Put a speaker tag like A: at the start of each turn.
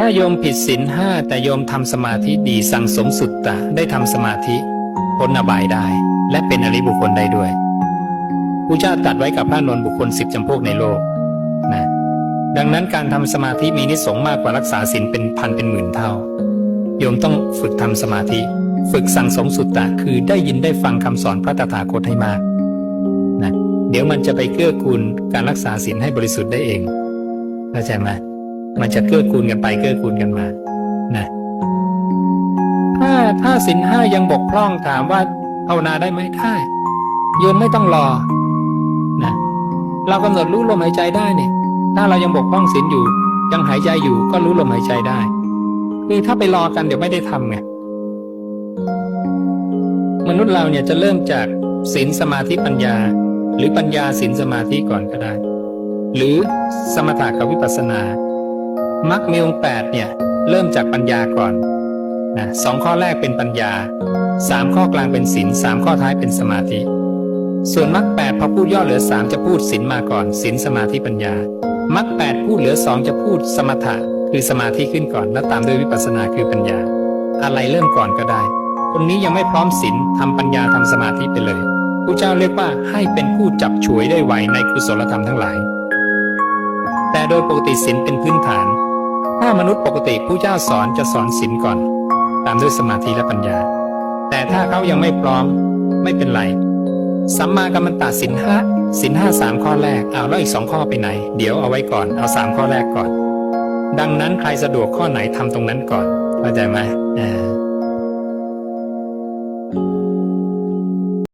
A: ถ้าโยมผิดศีลห้าแต่โยมทำสมาธิดีสั่งสมสุตตะได้ทำสมาธิพ้นอบายได้ และเป็นอริบุคคลได้ด้วยพระเจ้าตัดไว้กับพระนนบุคคลสิบจำพวกในโลกนะดังนั้นการทำสมาธิมีนิสงมากกว่ารักษาศีลเป็นพันเป็นหมื่นเท่า โยมต้องฝึกทำสมาธิ ฝึกสั่งสมสุตตะคือได้ยินได้ฟังคำสอนพระตถาคตให้มากนะเดี๋ยวมันจะไปเกื้อกูลการรักษาศีลให้บริสุทธิ์ได้เองเข้าใจไหม มันจะเกื้อกูลกันไปเกื้อกูลกันมา นะ ถ้าถ้าศีลห้ายังบกพร่องถามว่าภาวนาได้ไหมได้โยมไม่ต้องรอ นะ เรากำหนดรู้ลมหายใจได้เนี่ย ถ้าเรายังบกพร่องศีลอยู่ ยังหายใจอยู่ก็รู้ลมหายใจได้ คือถ้าไปรอกันเดี๋ยวไม่ได้ทำไง มนุษย์เราเนี่ยจะเริ่มจากศีลสมาธิปัญญา หรือปัญญาศีลสมาธิก่อนก็ได้ หรือสมถะกับวิปัสสนา มรรคมีองค์แปดเนี่ยเริ่มจากปัญญาก่อนนะสองข้อแรกเป็นปัญญาสามข้อกลางเป็นศีลสามข้อท้ายเป็นสมาธิ ส่วนมรรคแปดพอพูดย่อเหลือสามจะพูดศีลมาก่อนศีลสมาธิปัญญามรรคแปดพูดเหลือสองจะพูดสมถะคือสมาธิขึ้นก่อนแล้วตามด้วยวิปัสสนาคือปัญญา อะไรเริ่มก่อนก็ได้คนนี้ยังไม่พร้อมศีลทำปัญญาทำสมาธิไปเลยพระเจ้าเรียกว่าให้เป็นผู้จับฉวยได้ไวในกุศลธรรมทั้งหลาย แต่โดยปกติศีลเป็นพื้นฐาน ถ้ามนุษย์ปกติผู้เจ้าสอนจะสอนศีลก่อน ตามด้วยสมาธิและปัญญา แต่ถ้าเขายังไม่พร้อมไม่เป็นไร สัมมากัมมันตะศีลห้าศีลห้าสามข้อแรกเอาแล้วอีกสองข้อไปไหน เดี๋ยวเอาไว้ก่อนเอาสามข้อแรกก่อน ดังนั้นใครสะดวกข้อไหนทำตรงนั้นก่อนเข้าใจไหมอ่า